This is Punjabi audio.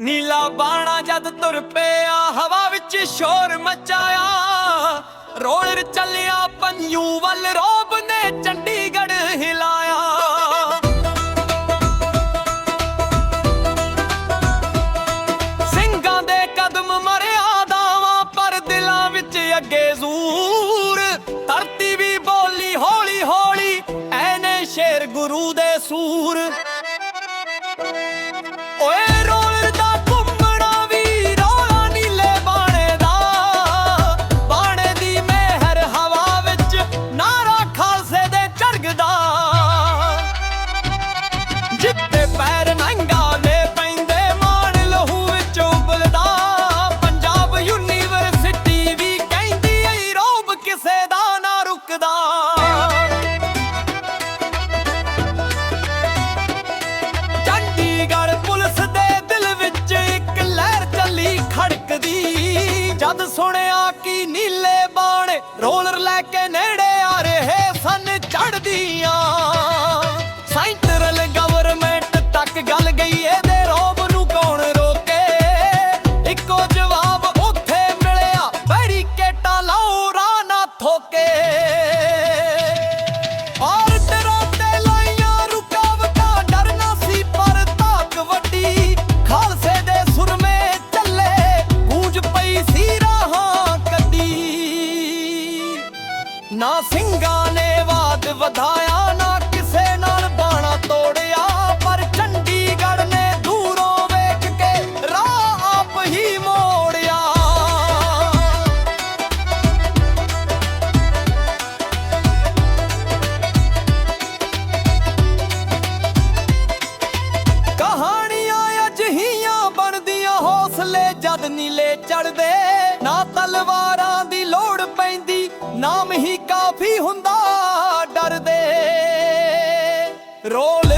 ਨੀਲਾ ਬਾਣਾ ਜਦ ਤੁਰ ਪਿਆ, ਹਵਾ ਵਿੱਚ ਸ਼ੋਰ ਮਚਾਇਆ। ਰੋਲਰ ਚੱਲਿਆ, ਪੰਜੂ ਵੱਲ ਰੋਬ ਨੇ ਚੰਡੀਗੜ੍ਹ ਹਿਲਾਇਆ। ਸਿੰਘਾਂ ਦੇ ਕਦਮ ਮਰਿਆ ਮਰਿਆਦਾਵਾਂ ਪਰ ਦਿਲਾਂ ਵਿੱਚ ਅੱਗੇ ਜ਼ੂਰ। ਧਰਤੀ ਵੀ ਬੋਲੀ ਹੌਲੀ ਹੌਲੀ ਐਨੇ ਸ਼ੇਰ ਗੁਰੂ ਦੇ ਸੂਰ। ਸਨ ਸੈਂਟਰਲ ਗਵਰਨਮੈਂਟ ਤੱਕ ਗੱਲ ਗਈ, ਇਹਦੇ ਰੋਬ ਨੂੰ ਕੌਣ ਰੋਕੇ? ਇੱਕੋ ਜਵਾਬ ਉੱਥੇ ਮਿਲਿਆ, ਬੈਰੀਕੇਟਾਂ ਲਾਓ, ਰਾਹ ਨਾ ਥੋਕੇ ਲਾਈਆਂ ਰੁਕਾਵਟਾਂ, ਡਰਨਾ ਸੀ ਪਰ ਧਾਕ ਵੱਡੀ। ਖਾਲਸੇ ਦੇ ਸੁਰਮੇ ਚੱਲੇ, ਗੂੰਜ ਪਈ ਸੀ ਰਾਹਾਂ ਕੱਢੀ। ਨਾ ਸਿੰਘਾਂ ਵਧਾਇਆ, ਨਾ ਕਿਸੇ ਨਾਲ ਬਾਣਾ ਤੋੜਿਆ, ਪਰ ਚੰਡੀਗੜ੍ਹ ਨੇ ਦੂਰੋਂ ਵੇਖ ਕੇ ਰਾਹ ਆਪ ਹੀ ਮੋੜਿਆ। ਕਹਾਣੀਆਂ ਅਜਹੀਆਂ ਬਣਦੀਆਂ, ਹੌਸਲੇ ਜਦ ਨੀਲੇ ਚੜਦੇ ਨਾ ਤਲਵਾਰਾਂ ਦੀ ਲੋੜ ਪੈਂਦੀ, ਨਾਮ ਹੀ ਕਾਫੀ ਹੁੰਦਾ। ਡਰਦੇ ਰੋਲ